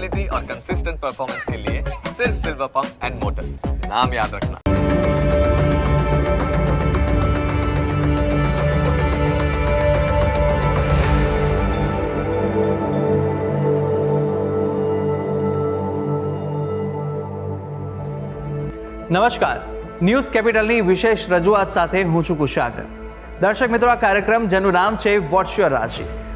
Quality और consistent performance के लिए सिर्फ सिल्वर पंप्स एंड मोटर्स नाम याद रखना નમસ્કાર ન્યૂઝ કેપિટલની વિશેષ રજૂઆત સાથે હું છું કુશાગર દર્શક મિત્રો આ કાર્યક્રમ જેનું નામ છે વોટ્સ યોર રાશિ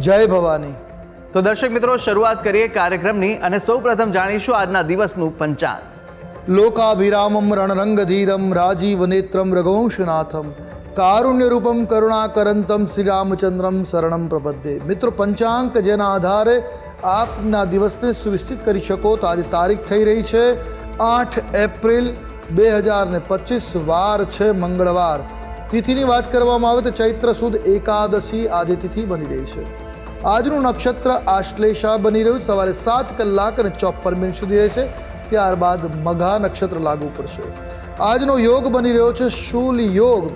જય ભવાની. તો દર્શક મિત્રો શરૂઆત કરીએ કાર્યક્રમની અને સૌપ્રથમ જાણીશું આજના દિવસનું પંચાંગ. લોકાભિરામમ રણરંગધીરમ રાજીવનેત્રમ રઘુવંશનાથમ કારુણ્યરૂપમ કરુણાકરંતમ શ્રીરામચંદ્રમ શરણમ પ્રબદ્ધે મિત્રો પંચાંક જેના આધારે આપના દિવસને સુનિશ્ચિત કરી શકો તો આજે તારીખ થઈ રહી છે આઠ એપ્રિલ બે હજાર ને પચીસ વાર છે મંગળવાર. તિથિની વાત કરવામાં આવે તો ચૈત્ર સુદ એકાદશી આજે તિથિ બની રહી છે. આજનું નક્ષત્ર આશ્લેષા બની રહ્યું સવારે સાત કલાક અને ચોપન મિનિટ સુધી રહેશે ત્યારબાદ મઘા નક્ષત્ર લાગુ પડશે. આજનો યોગ બની રહ્યો છે શૂલ યોગ.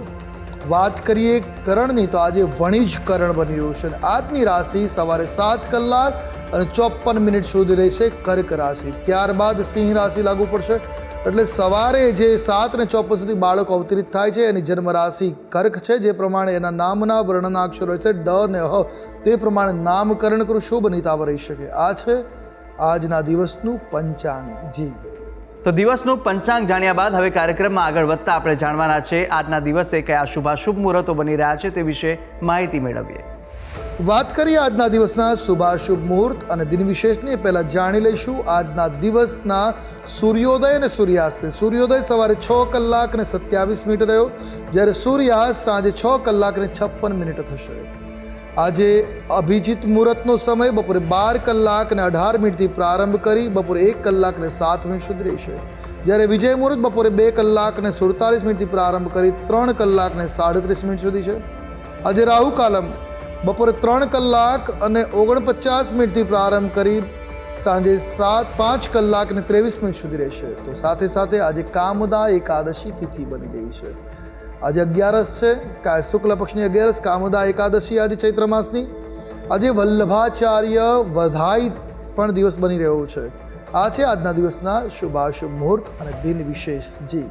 વાત કરીએ કરણની, તો આજે વણિજ કરણ બની રહ્યું છે. આજની રાશિ સવારે સાત કલાક અને ચોપન મિનિટ સુધી રહેશે કર્ક રાશિ. ત્યારબાદ સિંહ રાશિ લાગુ પડશે. એટલે સવારે જે સાત ને ચોપન સુધી બાળક અવતરિત થાય છે એની જન્મ રાશિ કર્ક છે, જે પ્રમાણે એના નામના વર્ણના અક્ષરો છે, ડ ને હ, તે પ્રમાણે નામકરણ કરું, શુભ નિતાવ રહી શકે. આ છે આજના દિવસનું પંચાંગ જી. તો દિવસનું પંચાંગ જાણ્યા બાદ હવે કાર્યક્રમમાં આગળ વધતા આપણે જાણવાના છે, આજના દિવસે કયા શુભાશુભ મુહૂર્તો બની રહ્યા છે તે વિશે માહિતી મેળવીએ. વાત કરીએ આજના દિવસના શુભાશુભ મુહૂર્ત અને દિન વિશેષની પહેલાં જાણી લઈશું આજના દિવસના સૂર્યોદય અને સૂર્યાસ્ત સૂર્યોદય સવારે છ કલાક અને સત્યાવીસ મિનિટ રહ્યો. જ્યારે સૂર્યાસ્ત સાંજે છ કલાક અને છપ્પન મિનિટ થશે. આજે અભિજીત મુહૂર્તનો સમય બપોરે બાર કલાક અને અઢાર મિનિટથી પ્રારંભ કરી બપોરે એક કલાક અને સાત મિનિટ સુધી રહેશે. જ્યારે વિજય મુહૂર્ત બપોરે બે કલાક અને સુડતાલીસ મિનિટથી પ્રારંભ કરી ત્રણ કલાક અને સાડત્રીસ મિનિટ સુધી છે. આજે રાહુ કાલમ બપોરે ત્રણ કલાક અને ઓગણપચાસ મિનિટથી પ્રારંભ કરી સાંજે સાત, પાંચ કલાક અને ત્રેવીસ મિનિટ સુધી રહેશે. તો સાથે સાથે આજે કામદા એકાદશી તિથિ બની ગઈ છે. આજે અગિયારસ છે. કાય શુક્લ પક્ષની અગિયારસ, કામદા એકાદશી આજે ચૈત્ર માસની. આજે વલ્લભાચાર્ય વધાઈ પણ દિવસ બની રહ્યો છે. આ છે આજના દિવસના શુભાશુભ મુહૂર્ત અને દિન વિશેષ જી.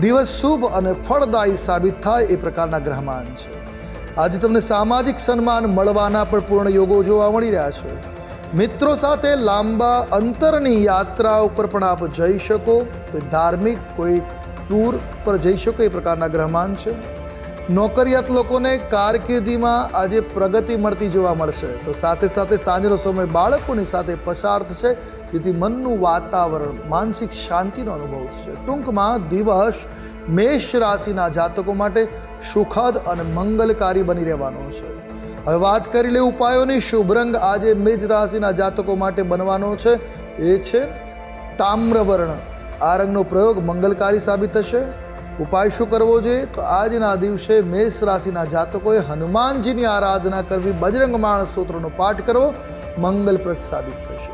દિવસ શુભ અને ફળદાયી સાબિત થાય એ પ્રકારના ગ્રહમાન છે. આજે તમને સામાજિક સન્માન મળવાના પણ પૂર્ણ યોગો જોવા મળી રહ્યા છે. મિત્રો સાથે લાંબા અંતરની યાત્રા ઉપર પણ આપ જઈ શકો. કોઈ ધાર્મિક, કોઈ ટૂર પર જઈ શકો એ પ્રકારના ગ્રહમાન છે. નોકરિયાત લોકોને કારકિર્દીમાં આજે પ્રગતિ મળતી જોવા મળશે. તો સાથે સાથે સાંજનો સમય બાળકોની સાથે પસાર થશે. જેથી મનનું વાતાવરણ, માનસિક શાંતિનો અનુભવ થશે. ટૂંકમાં દિવસ મેષ રાશિના જાતકો માટે સુખદ અને મંગલકારી બની રહેવાનો છે. હવે વાત કરી લે ઉપાયોની. શુભ રંગ આજે મેષ રાશિના જાતકો માટે બનવાનો છે. એ છે તામ્રવર્ણ. આ રંગનો પ્રયોગ મંગલકારી સાબિત થશે. ઉપાય શું કરવો જોઈએ? તો આજના દિવસે મેષ રાશિના જાતકોએ હનુમાનજીની આરાધના કરવી, બજરંગ માણસ સૂત્રનો પાઠ કરવો મંગલપ્રદ સાબિત થશે.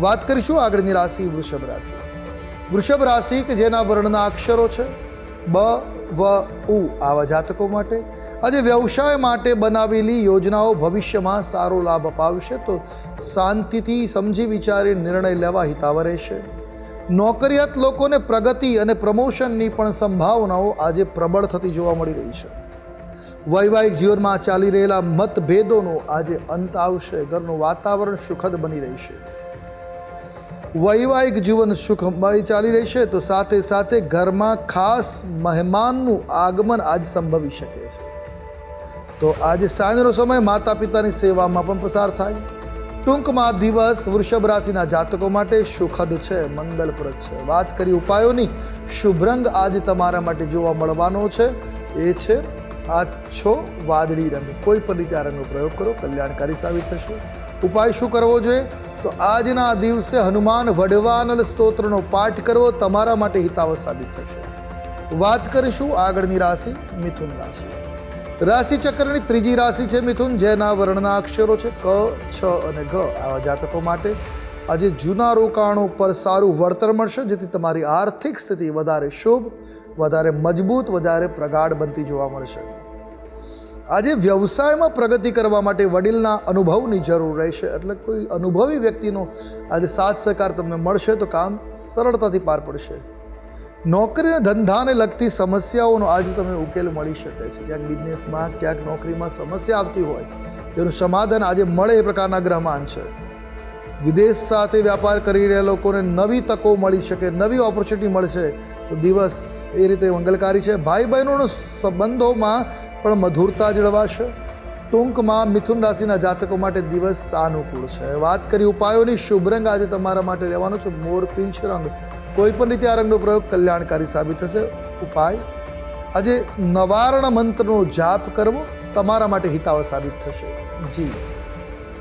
વાત કરીશું આગળની રાશિ વૃષભ રાશિ. વૃષભ રાશિ કે જેના વર્ણના અક્ષરો છે? બ, વ, ઉ આવા જાતકો માટે. આજે વ્યવસાય માટે બનાવેલી યોજનાઓ ભવિષ્યમાં સારો લાભ અપાવશે. તો શાંતિથી સમજી વિચારી નિર્ણય લેવા હિતાવ રહેશે. નોકરિયાત લોકોને પ્રગતિ અને પ્રમોશનની પણ સંભાવનાઓ આજે પ્રબળ થતી જોવા મળી રહી છે. વૈવાહિક જીવનમાં ચાલી રહેલા મતભેદોનો આજે અંત આવશે. ઘરનું વાતાવરણ સુખદ બની રહેશે. વૈવાહિક જીવન સુખમય ચાલી રહેશે તો સાથે સાથે ઘરમાં ખાસ મહેમાનનું આગમન આજ સંભવી શકે છે. તો આજે સાંજનો સમય માતા પિતાની સેવામાં પણ પસાર થાય. ટૂંકમાં દિવસ વૃષભ રાશિના જાતકો માટે સુખદ છે, મંગલપ્રદ છે. વાત કરી ઉપાયોની, શુભ રંગ આજે તમારા માટે જોવા મળવાનો છે. એ છે આછો વાદળી રંગ. કોઈ પણ રીતે આ રંગનો પ્રયોગ કરો, કલ્યાણકારી સાબિત થશે. ઉપાય શું કરવો જોઈએ? તો આજના દિવસે હનુમાન વડવાનલ સ્તોત્રનો પાઠ કરવો તમારા માટે હિતાવ સાબિત થશે. વાત કરીશું આગળની રાશિ, મિથુન રાશિ. રાશિ ચક્રની ત્રીજી રાશિ છે મિથુન, જેના વર્ણના અક્ષરો છે ક, છ અને ઘ. આવા જાતકો માટે આજે જૂના રોકાણો પર સારું વળતર મળશે, જેથી તમારી આર્થિક સ્થિતિ વધારે શુભ, વધારે મજબૂત, વધારે પ્રગાઢ બનતી જોવા મળશે. આજે વ્યવસાયમાં પ્રગતિ કરવા માટે વડીલના અનુભવની જરૂર રહેશે, એટલે કોઈ અનુભવી વ્યક્તિનો આજે સાથ સહકાર તમને મળશે, તો કામ સરળતાથી પાર પડશે. નોકરી અને ધંધાને લગતી સમસ્યાઓનો આજે તમે ઉકેલ મળી શકે છે. ક્યાંક બિઝનેસમાં ક્યાંક નોકરીમાં સમસ્યા આવતી હોય, તેનું સમાધાન આજે મળે એ પ્રકારના ગ્રહમાન છે. વિદેશ સાથે વ્યાપાર કરી રહ્યા લોકોને નવી તકો મળી શકે, નવી ઓપોર્ચ્યુનિટી મળશે તો દિવસ એ રીતે મંગલકારી છે. ભાઈ બહેનોના સંબંધોમાં પણ મધુરતા જળવાશે. ટૂંકમાં મિથુન રાશિના જાતકો માટે દિવસ સાનુકૂળ છે. વાત કરી ઉપાયોની, શુભ રંગ આજે તમારા માટે રહેવાનો છે. મોર પિંચ રંગ. કોઈ પણ રીતે આ રંગનો પ્રયોગ કલ્યાણકારી સાબિત થશે? ઉપાય? આજે નવારણ મંત્રનો જાપ કરવો તમારા માટે હિતાવ સાબિત થશે. જી.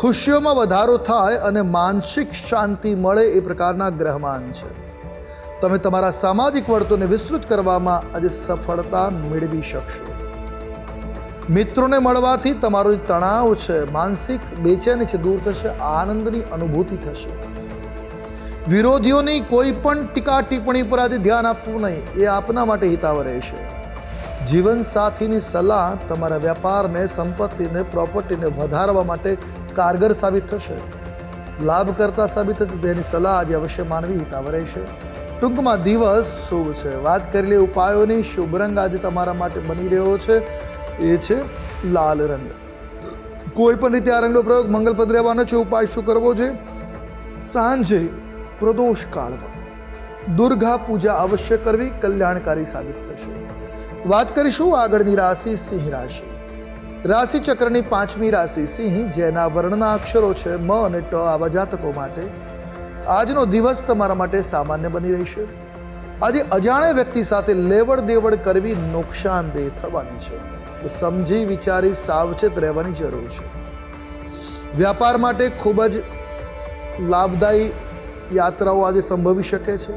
ખુશીઓમાં વધારો થાય અને માનસિક શાંતિ મળે એ પ્રકારના ગ્રહમાન છે. તમે તમારા સામાજિક વર્તુને વિસ્તૃત કરવામાં આજે સફળતા મેળવી શકશો. મિત્રોને મળવાથી તમારો તણાવ છે, માનસિક બેચેની છે, દૂર થશે, આનંદની અનુભૂતિ થશે. વિરોધીઓની કોઈ પણ ટીકા ટિપ્પણી પર આજે ધ્યાન આપવું નહીં, એ આપના માટે હિતાવ રહેશે. જીવનસાથીની સલાહ તમારા વ્યાપારને, સંપત્તિને, પ્રોપર્ટીને વધારવા માટે કારગર સાબિત થશે. લાભકર્તા સાબિત થશે. તેની સલાહ આજે અવશ્ય માનવી હિતાવ રહેશે. ટૂંકમાં દિવસ શુભ છે. વાત કરી લે ઉપાયોની શુભ રંગ આજે તમારા માટે બની રહ્યો છે. એ છે લાલ રંગ. કોઈ પણ રીતે આ રંગનો પ્રયોગ મંગલપદ રહેવાનો છે. ઉપાય શું કરવો છે? સાંજે પ્રદોષ કાળમાં દુર્ગા પૂજા અવશ્ય કરવી કલ્યાણકારી સાબિત થશે. વાત કરીશું આગળની રાશિ સિંહ રાશિ. રાશિ ચક્રની પાંચમી રાશિ સિંહ, જેના વર્ણના અક્ષરો છે મ અને ટ આવા જાતકો માટે, આજનો દિવસ તમારા માટે સામાન્ય બની રહેશે. આજે અજાણ્યા વ્યક્તિ સાથે લેવડ દેવડ કરવી નુકસાનદેહ થવાની છે. તો સમજી વિચારી સાવચેત રહેવાની જરૂર છે. વ્યાપાર માટે ખૂબ જ લાભદાયી યાત્રાઓ આજે સંભવી શકે છે.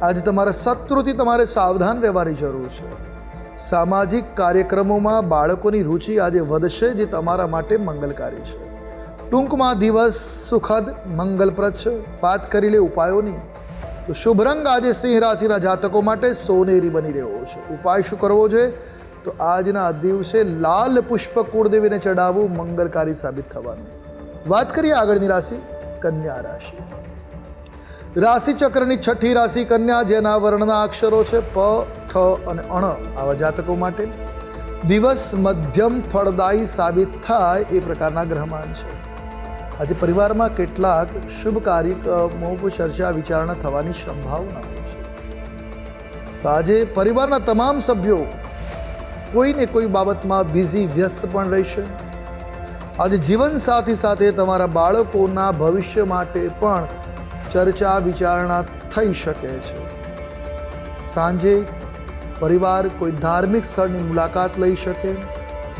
આજે તમારા શત્રુથી તમારે સાવધાન રહેવાની જરૂર છે. સામાજિક કાર્યક્રમોમાં બાળકોની રુચિ આજે વધશે, જે તમારા માટે મંગલકારી છે. ટૂંકમાં દિવસ સુખદ, મંગલપ્રદ છે. વાત કરી લે ઉપાયોની. તો શુભ રંગ આજે સિંહ રાશિના જાતકો માટે સોનેરી બની રહ્યો છે. ઉપાય શું કરવો છે? તો આજના દિવસે લાલ પુષ્પ કુળદેવીને ચડાવવું મંગલકારી સાબિત થવાનું. વાત કરીએ આગળની રાશિ, કન્યા રાશિ. રાશિ ચક્રની છઠ્ઠી રાશિ કન્યા, જેના વર્ણના અક્ષરો છે પ, ઠ અને અણ. આવા જાતકો માટે દિવસ મધ્યમ ફળદાયી સાબિત થાય એ પ્રકારના ગ્રહમાન છે. આજે પરિવારમાં કેટલાક શુભ કાર્યક્રમો ચર્ચા વિચારણા થવાની સંભાવનાઓ છે. તો આજે પરિવારના તમામ સભ્યો કોઈને કોઈ બાબતમાં બિઝી, વ્યસ્ત પણ રહેશે. આજે જીવનસાથી સાથે તમારા બાળકોના ભવિષ્ય માટે પણ ચર્ચા વિચારણા થઈ શકે છે. સાંજે પરિવાર કોઈ ધાર્મિક સ્થળની મુલાકાત લઈ શકે,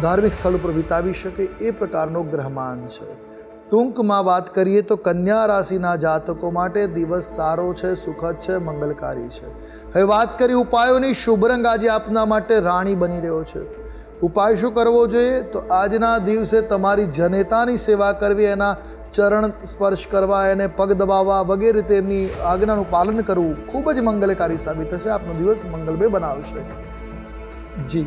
ધાર્મિક સ્થળ ઉપર વિતાવી શકે એ પ્રકારનો ગ્રહમાન છે. ટૂંકમાં વાત કરીએ તો કન્યા રાશિના જાતકો માટે દિવસ સારો છે, સુખદ છે, મંગલકારી છે. હવે વાત કરી ઉપાયોની, શુભ રંગ આજે આપના માટે રાણી બની રહ્યો છે. ઉપાય શું કરવો જોઈએ? તો આજના દિવસે તમારી જનેતાની સેવા કરવી, એના ચરણ સ્પર્શ કરવા એને પગ દબાવવા વગેરે તેમની આજ્ઞાનું પાલન કરવું ખૂબ જ મંગલકારી સાબિત થશે. આપનો દિવસ મંગલમય બનાવશે. જી.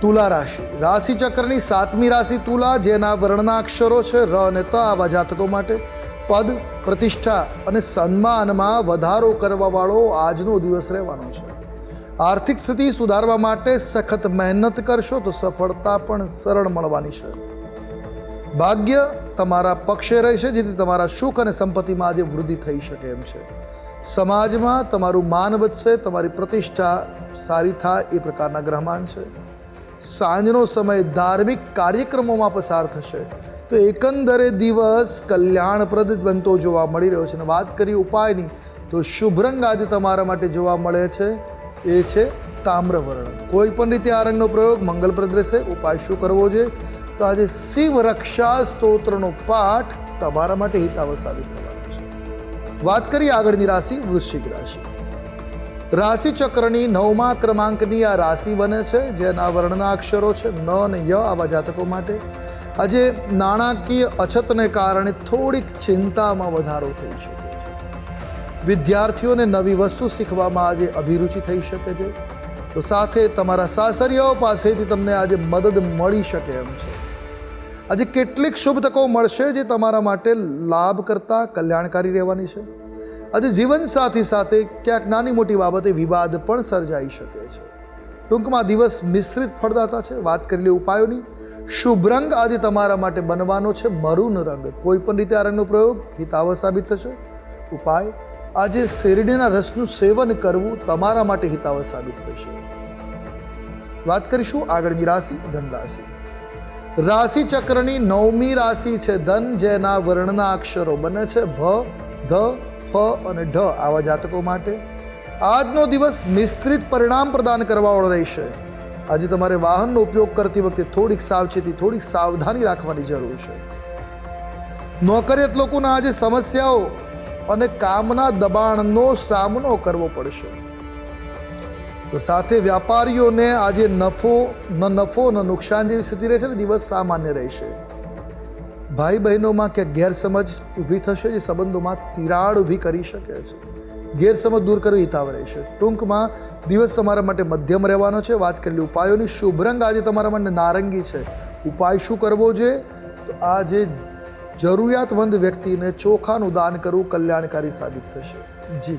તુલા રાશિ. રાશિ ચક્રની સાતમી રાશિ તુલા, જેના વર્ણના અક્ષરો છે ર અને ત આવા જાતકો માટે. પદ, પ્રતિષ્ઠા અને સન્માનમાં વધારો કરવાવાળો આજનો દિવસ રહેવાનો છે. આર્થિક સ્થિતિ સુધારવા માટે સખત મહેનત કરશો તો સફળતા પણ સરળ મળવાની છે. ભાગ્ય તમારા પક્ષે રહેશે, જેથી તમારા સુખ અને સંપત્તિમાં આજે વૃદ્ધિ થઈ શકે એમ છે. સમાજમાં તમારું માન વધશે, તમારી પ્રતિષ્ઠા સારી થાય એ પ્રકારના ગ્રહમાન છે. સાંજનો સમય ધાર્મિક કાર્યક્રમોમાં પસાર થશે. તો એકંદરે દિવસ કલ્યાણપ્રદ બનતો જોવા મળી રહ્યો છે. અને વાત કરી ઉપાયની, તો શુભ રંગ આજે તમારા માટે જોવા મળે છે. એ છે તામ્રવર્ણ. કોઈ પણ રીતે આ રંગનો પ્રયોગ મંગલપ્રદ રહેશે. ઉપાય શું કરવો જોઈએ તો આજે શિવ રક્ષા સ્તોત્રનો પાઠ તમારા માટે હિતાવ સાબિત થવાનો છે. વાત કરીએ આગળની રાશિ, વૃશ્ચિક રાશિ. રાશિ ચક્રની નવમા ક્રમાંકની આ રાશિ બને છે જેના વર્ણના અક્ષરો છે, ન અને ય આવા જાતકો માટે. આજે નાણાકીય અછતને કારણે થોડીક ચિંતામાં વધારો થઈ શકે છે. વિદ્યાર્થીઓને નવી વસ્તુ શીખવામાં આજે અભિરુચિ થઈ શકે છે. તો સાથે તમારા સાસરિયાઓ પાસેથી તમને આજે મદદ મળી શકે એમ છે. આજે કેટલીક શુભ તકો મળશે જે તમારા માટે લાભ કરતાં કલ્યાણકારી રહેવાની છે. આજે જીવનસાથી સાથે ક્યાંક નાની મોટી બાબતે વિવાદ પણ સર્જાઈ શકે છે. ટૂંકમાં દિવસ મિશ્રિત ફળદાતા છે, વાત કરેલી ઉપાયોની. શુભ રંગ આજે તમારા માટે બનવાનો છે, મરૂન રંગ. કોઈ પણ રીતે આ રંગનો પ્રયોગ હિતાવહ સાબિત થશે. ઉપાય, આજે શેરડીના રસનું સેવન કરવું તમારા માટે હિતાવહ સાબિત થશે. વાત કરીશું આગળની રાશિ ધન રાશિ રાશિ ચક્રની નવમી રાશિ છે ધન, જેના વર્ણના અક્ષરો બને છે ભ, ધ ફ અને ઢ આવા જાતકો માટે આજનો દિવસ મિશ્રિત પરિણામ પ્રદાન કરવાવાળો રહેશે. આજે તમારે વાહનનો ઉપયોગ કરતી વખતે થોડીક સાવચેતી, થોડીક સાવધાની રાખવાની જરૂર છે. નોકરિયાત લોકોના આજે સમસ્યાઓ અને કામના દબાણનો સામનો કરવો પડશે. તો સાથે વ્યાપારીઓને આજે નફો, ન નફો, ન નુકસાન જેવી સ્થિતિ રહેશે ને દિવસ સામાન્ય રહેશે. ભાઈ બહેનોમાં ક્યાંક ગેરસમજ ઊભી થશે જે સંબંધોમાં તિરાડ ઊભી કરી શકે છે. ગેરસમજ દૂર કરવી હિતાવ રહેશે ટૂંકમાં, દિવસ તમારા માટે મધ્યમ રહેવાનો છે. વાત કરેલી ઉપાયોની, શુભ રંગ આજે તમારા માટે નારંગી છે. ઉપાય શું કરવો જોઈએ તો આ જે જરૂરિયાતમંદ વ્યક્તિને ચોખાનું દાન કરવું કલ્યાણકારી સાબિત થશે. જી.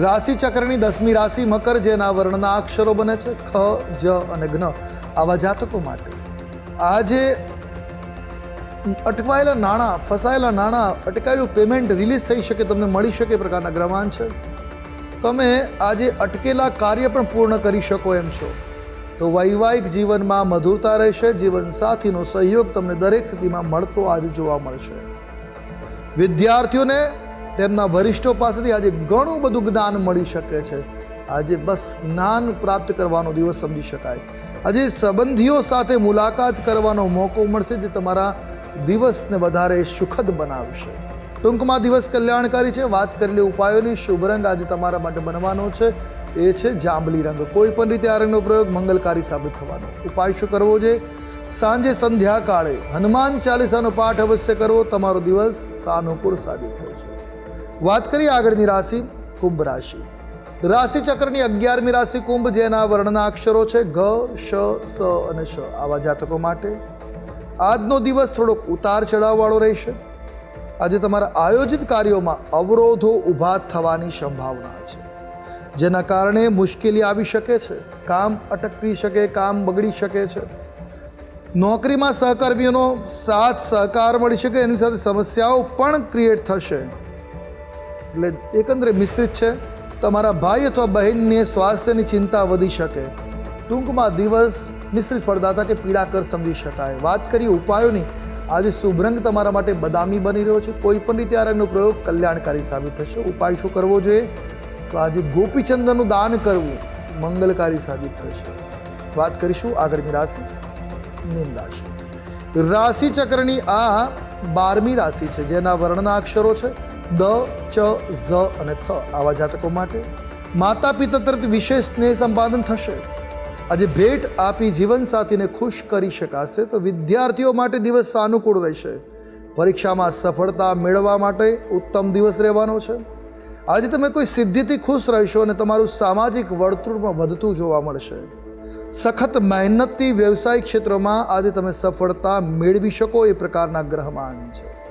રાશિ ચક્રની દસમી રાશિ મકર, જેના વર્ણના અક્ષરો બને છે ખ, જ અને જ્ઞ આવા જાતકો માટે. આજે અટવાયેલા નાણાં, ફસાયેલા નાણાં અટકાયેલું પેમેન્ટ રિલીઝ થઈ શકે, તમને મળી શકે પ્રકારના ગ્રહમાન છે. તમે આજે અટકેલા કાર્ય પણ પૂર્ણ કરી શકો એમ છો. તો વૈવાહિક જીવનમાં મધુરતા રહેશે, જીવનસાથીનો સહયોગ તમને દરેક સ્થિતિમાં મળતો આજે જોવા મળશે. વિદ્યાર્થીઓને તેમના વરિષ્ઠો પાસેથી આજે ઘણું બધું જ્ઞાન મળી શકે છે. આજે બસ જ્ઞાન પ્રાપ્ત કરવાનો દિવસ સમજી શકાય. આજે સંબંધીઓ સાથે મુલાકાત કરવાનો મોકો મળશે જે તમારા દિવસને વધારે સુખદ બનાવશે. ટૂંકમાં દિવસ કલ્યાણકારી છે. વાત કરેલી ઉપાયોની શુભ રંગ આજે તમારા માટે બનવાનો છે. એ છે જાંબલી રંગ. કોઈ પણ રીતે આ રંગનો પ્રયોગ મંગલકારી સાબિત થવાનો. ઉપાય શું કરવો છે? સાંજે સંધ્યા કાળે હનુમાન ચાલીસાનો પાઠ અવશ્ય કરવો. તમારો દિવસ સાનુકૂળ સાબિત થશે વાત કરીએ આગળની રાશિ, કુંભ રાશિ. રાશિ ચક્રની અગિયારમી રાશિ કુંભ, જેના વર્ણના અક્ષરો છે ઘ, શ, સ અને શ. આવા જાતકો માટે આજનો દિવસ થોડોક ઉતાર ચઢાવવાળો રહેશે. આજે તમારા આયોજિત કાર્યોમાં અવરોધો ઊભા થવાની સંભાવના છે. જેના કારણે મુશ્કેલી આવી શકે છે, કામ અટકી શકે, કામ બગડી શકે છે. નોકરીમાં સહકર્મીઓનો સાથ સહકાર મળી શકે, એની સાથે સમસ્યાઓ પણ ક્રિએટ થશે. એટલે એકંદરે મિશ્રિત છે. તમારા ભાઈ અથવા બહેનને સ્વાસ્થ્યની ચિંતા વધી શકે. ટૂંકમાં દિવસ મિશ્રિત ફળદાતા કે પીડાકર સમજી શકાય. વાત કરીએ ઉપાયોની. આજે શુભરંગ તમારા માટે બદામી બની રહ્યો છે. કોઈ પણ રીતે આ રંગનો પ્રયોગ કલ્યાણકારી સાબિત થશે. ઉપાય શું કરવો જોઈએ? તો આજે ગોપીચંદનનું દાન કરવું મંગલકારી સાબિત થશે. વાત કરીશું આગળની રાશિ. મીન રાશિ. રાશિ ચક્રની આ બારમી રાશિ છે, જેના વર્ણના અક્ષરો છે. દ, ચ, ઝ અને થ આવા જાતકો માટે માતા પિતા તરફ વિશેષ સ્નેહ સંપાદન થશે. આજે ભેટ આપી જીવનસાથીને ખુશ કરી શકાશે તો વિદ્યાર્થીઓ માટે દિવસ સાનુકૂળ રહેશે. પરીક્ષામાં સફળતા મેળવવા માટે ઉત્તમ દિવસ રહેવાનો છે. આજે તમે કોઈ સિદ્ધિથી ખુશ રહેશો અને તમારું સામાજિક વર્તુળમાં વધતું જોવા મળશે. સખત મહેનતથી વ્યવસાયિક ક્ષેત્રોમાં આજે તમે સફળતા મેળવી શકો એ પ્રકારના ગ્રહમાન છે.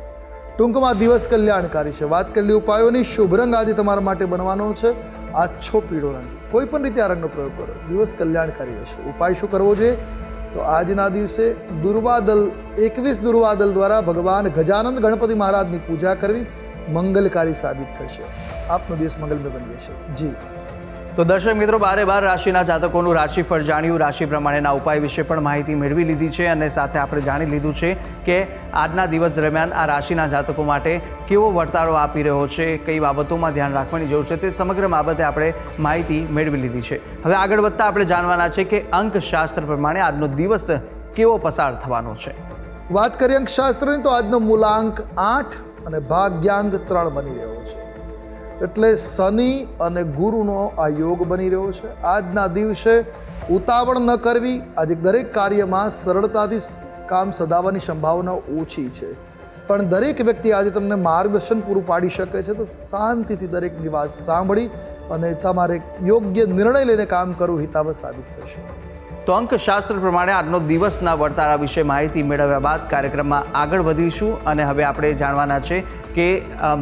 ટૂંકમાં દિવસ કલ્યાણકારી છે. વાત કરેલી ઉપાયોની. શુભ રંગ આજે તમારા માટે બનવાનો છે. આછો પીળો રંગ. કોઈ પણ રીતે આ રંગનો પ્રયોગ કરો. દિવસ કલ્યાણકારી રહેશે. ઉપાય શું કરવો જોઈએ? તો આજના દિવસે દુર્વાદલ, એકવીસ દુર્વાદલ દ્વારા ભગવાન ગજાનંદ ગણપતિ મહારાજની પૂજા કરવી મંગલકારી સાબિત થશે. આપનો દિવસ મંગલમય બની જશે. જી. તો દર્શક મિત્રો, બારે બાર રાશિના જાતકોનું રાશિફળ જાણ્યું. રાશિ પ્રમાણેના ઉપાય વિશે પણ માહિતી મેળવી લીધી છે અને સાથે આપણે જાણી લીધું છે કે આજના દિવસ દરમિયાન આ રાશિના જાતકો માટે કેવો વર્તારો આપી રહ્યો છે, કઈ બાબતોમાં ધ્યાન રાખવાની જરૂર છે તે સમગ્ર બાબતે આપણે માહિતી મેળવી લીધી છે. હવે આગળ વધતા આપણે જાણવાના છે કે અંકશાસ્ત્ર પ્રમાણે આજનો દિવસ કેવો પસાર થવાનો છે. વાત કરીએ અંકશાસ્ત્રની તો આજનો મૂલાંક આઠ અને ભાગ્યાંક ત્રણ બની રહ્યો એટલે શનિ અને ગુરુનો આ યોગ બની રહ્યો છે. આજના દિવસે ઉતાવળ ન કરવી, આજે દરેક કાર્યમાં સરળતાથી કામ સદાવવાની સંભાવના ઓછી છે. પણ દરેક વ્યક્તિ આજે તમને માર્ગદર્શન પૂરું પાડી શકે છે, તો શાંતિથી દરેકની વાત સાંભળી અને તમારે યોગ્ય નિર્ણય લઈને કામ કરવું હિતાવહ સાબિત થશે. તો અંકશાસ્ત્ર પ્રમાણે આજનો દિવસના વર્તારા વિશે માહિતી મેળવ્યા બાદ કાર્યક્રમમાં આગળ વધીશું અને હવે આપણે જાણવાના છે કે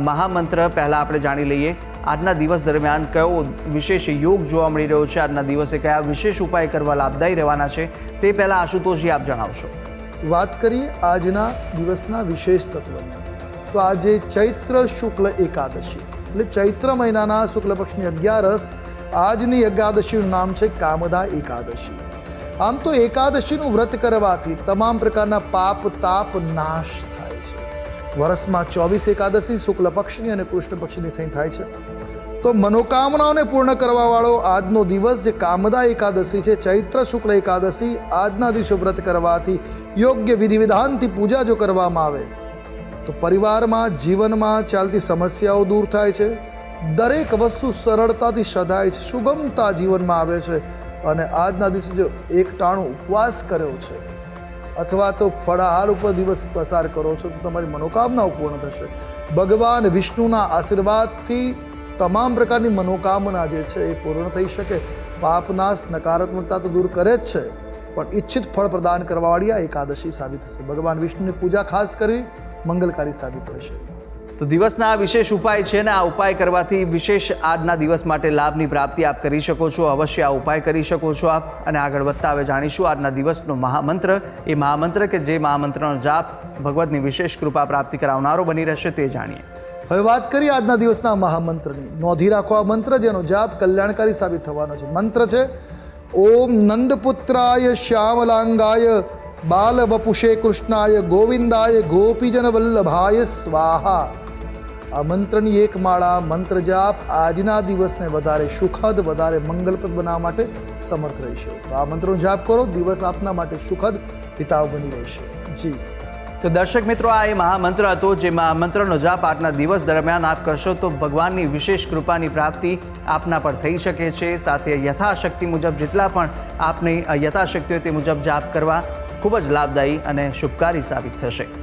મહામંત્ર પહેલાં આપણે જાણી લઈએ. આજના દિવસ દરમિયાન કયો વિશેષ યોગ જોવા મળી રહ્યો છે? આજના દિવસે કયા વિશેષ ઉપાય કરવા લાભદાયી રહેવાના છે? તે પહેલાં આશુતોષજી આપ જણાવશો. વાત કરીએ આજના દિવસના વિશેષ તત્વની. તો આજે ચૈત્ર શુક્લ એકાદશી. એટલે ચૈત્ર મહિનાના શુક્લ પક્ષની અગિયારસ, આજની એકાદશીનું નામ છે કામદા એકાદશી. આમ તો એકાદશીનું વ્રત કરવાથી તમામ પ્રકારના પાપ, તાપ, નાશ થાય છે. વર્ષમાં ચોવીસ એકાદશી શુક્લ પક્ષની અને કૃષ્ણ પક્ષની થઈ થાય છે. તો મનોકામનાઓને પૂર્ણ કરવાવાળો આજનો દિવસ જે કામદા એકાદશી છે, ચૈત્ર શુક્લ એકાદશી, આજના દિવસે વ્રત કરવાથી યોગ્ય વિધિ વિધાનથી પૂજા જો કરવામાં આવે, તો પરિવારમાં, જીવનમાં ચાલતી સમસ્યાઓ દૂર થાય છે. દરેક વસ્તુ સરળતાથી સધાય છે, સુગમતા જીવનમાં આવે છે. અને આજના દિવસે જો એક ટાણું ઉપવાસ કર્યો છે, અથવા તો ફળાહાર ઉપર દિવસ પસાર કરો છો, તો તમારી મનોકામનાઓ પૂર્ણ થશે. ભગવાન વિષ્ણુના આશીર્વાદથી તમામ પ્રકારની મનોકામના જે છે એ પૂર્ણ થઈ શકે. પાપનાશ નકારાત્મકતા તો દૂર કરે જ છે, પણ ઈચ્છિત ફળ પ્રદાન કરવાવાળી આ એકાદશી સાબિત થશે. ભગવાન વિષ્ણુની પૂજા ખાસ કરી મંગલકારી સાબિત થશે. તો દિવસના વિશેષ ઉપાય છે ને આ ઉપાય કરવાથી વિશેષ આજના દિવસ માટે લાભની પ્રાપ્તિ આપ કરી શકો છો. અવશ્ય આ ઉપાય કરી શકો છો આપ. અને આગળ વધતા હવે જાણીશું આજના દિવસનો મહામંત્ર. એ મહામંત્ર કે જે મહામંત્રનો જાપ ભગવતની વિશેષ કૃપા પ્રાપ્તિ કરાવનારો બની રહેશે તે જાણીએ. હવે વાત કરીએ આજના દિવસના મહામંત્રની. નોંધી રાખો આ મંત્ર જેનો જાપ કલ્યાણકારી સાબિત થવાનો છે. મંત્ર છે, ઓમ નંદપુત્રાય શ્યામલાંગાય બાલ વપુષે કૃષ્ણાય, ગોવિંદાય ગોપીજન વલ્લભાય સ્વાહા. આ મંત્રની એક માળા મંત્ર જાપ આજના દિવસને વધારે સુખદ, વધારે મંગલપ્રદ બનાવવા માટે સમર્થ રહેશે. તો આ મંત્રનો જાપ કરો, દિવસ આપના માટે સુખદ, હિતાવ બની રહેશે. જી. તો દર્શક મિત્રો, આ એ મહામંત્ર હતો જે મહામંત્રનો જાપ આજના દિવસ દરમિયાન આપ કરશો તો ભગવાનની વિશેષ કૃપાની પ્રાપ્તિ આપના પર થઈ શકે છે. સાથે યથાશક્તિ મુજબ જેટલા પણ આપની યથાશક્તિ હોય તે મુજબ જાપ કરવા ખૂબ જ લાભદાયી અને શુભકારી સાબિત થશે.